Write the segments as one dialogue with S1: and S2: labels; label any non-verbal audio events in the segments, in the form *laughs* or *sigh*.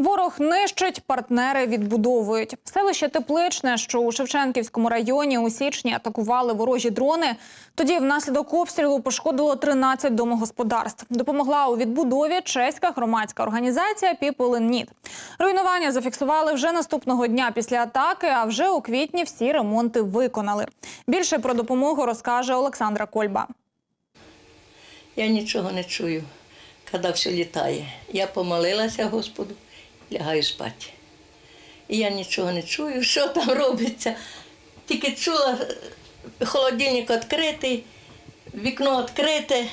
S1: Ворог нищить, партнери відбудовують. Селище Тепличне, що у Шевченківському районі у січні атакували ворожі дрони. Тоді внаслідок обстрілу пошкодило 13 домогосподарств. Допомогла у відбудові чеська громадська організація Need. Руйнування зафіксували вже наступного дня після атаки, а вже у квітні всі ремонти виконали. Більше про допомогу розкаже Олександра Кольба.
S2: Я нічого не чую, коли все літає. Я помолилася Господу, лягаю спати. І я нічого не чую, *laughs* що там робиться. Тільки чула, е, холодильник відкритий, вікно відкрите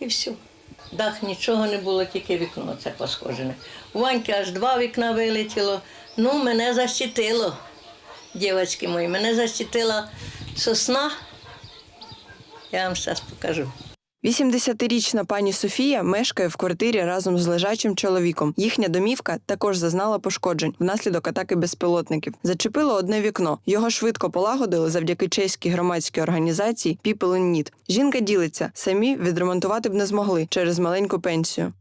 S2: і все. Дах нічого не було, тільки вікно це пошкоджене. У Ваньки аж два вікна вилетіло. Ну, мене защитило, дівчатки мої, мене защитила сосна. Я вам зараз покажу.
S3: 80-річна пані Софія мешкає в квартирі разом з лежачим чоловіком. Їхня домівка також зазнала пошкоджень внаслідок атаки безпілотників. Зачепило одне вікно. Його швидко полагодили завдяки чеській громадській організації Need. Жінка ділиться, самі відремонтувати б не змогли через маленьку пенсію.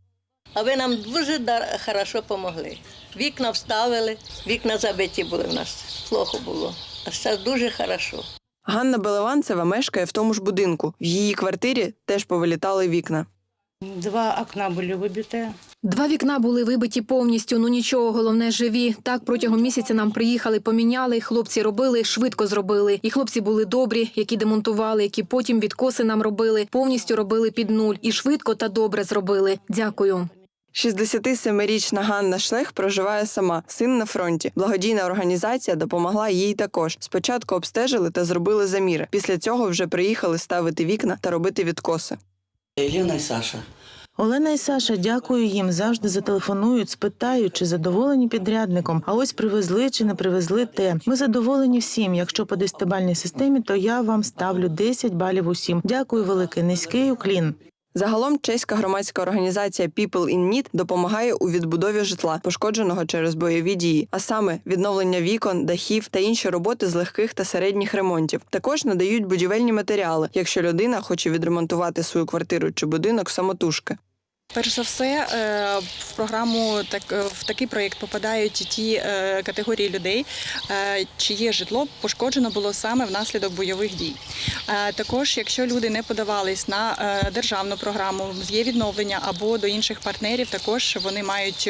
S2: А ви нам дуже хорошо допомогли. Вікна вставили, вікна забиті були в нас. Плохо було. А зараз дуже хорошо.
S3: Ганна Белеванцева мешкає в тому ж будинку. В її квартирі теж повилітали вікна.
S4: Два окна были выбиты.
S5: Два вікна були вибиті повністю. Ну нічого, головне живі. Так протягом місяця нам приїхали, поміняли. Хлопці робили, швидко зробили. І хлопці були добрі, які демонтували, які потім відкоси нам робили, повністю робили під нуль і швидко та добре зробили. Дякую.
S3: 67-річна Ганна Шлех проживає сама, син на фронті. Благодійна організація допомогла їй також. Спочатку обстежили та зробили заміри. Після цього вже приїхали ставити вікна та робити відкоси.
S6: Еліна і Саша.
S4: Олена і Саша, дякую їм. Завжди зателефонують, спитають, чи задоволені підрядником. А ось привезли чи не привезли те. Ми задоволені всім. Якщо по десятибальній системі, то я вам ставлю 10 балів усім. Дякую велике, низький уклін.
S3: Загалом чеська громадська організація People in Need допомагає у відбудові житла, пошкодженого через бойові дії, а саме відновлення вікон, дахів та інші роботи з легких та середніх ремонтів. Також надають будівельні матеріали, якщо людина хоче відремонтувати свою квартиру чи будинок самотужки.
S7: Перш за все, е, в програму так е, в такий проєкт попадають ті е, категорії людей, чиє житло пошкоджено було саме внаслідок бойових дій. Також, якщо люди не подавались на державну програму, є відновлення або до інших партнерів, також вони мають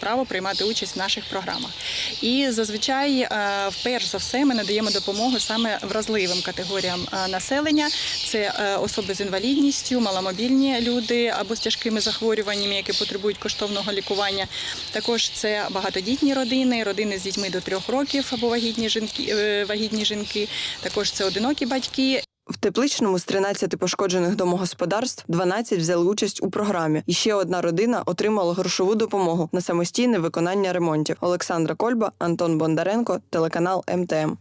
S7: право приймати участь в наших програмах. І зазвичай, вперше за все, ми надаємо допомогу саме вразливим категоріям населення. Це особи з інвалідністю, маломобільні люди або з тяжкими захворюваннями, які потребують коштовного лікування. Також це багатодітні родини, родини з дітьми до трьох років або вагітні жінки, е, вагітні жінки. Також це одинокі батьки.
S3: В тепличному з 13 пошкоджених домогосподарств 12 взяли участь у програмі. І ще одна родина отримала грошову допомогу на самостійне виконання ремонтів. Олександра Кольба, Антон Бондаренко, телеканал МТМ.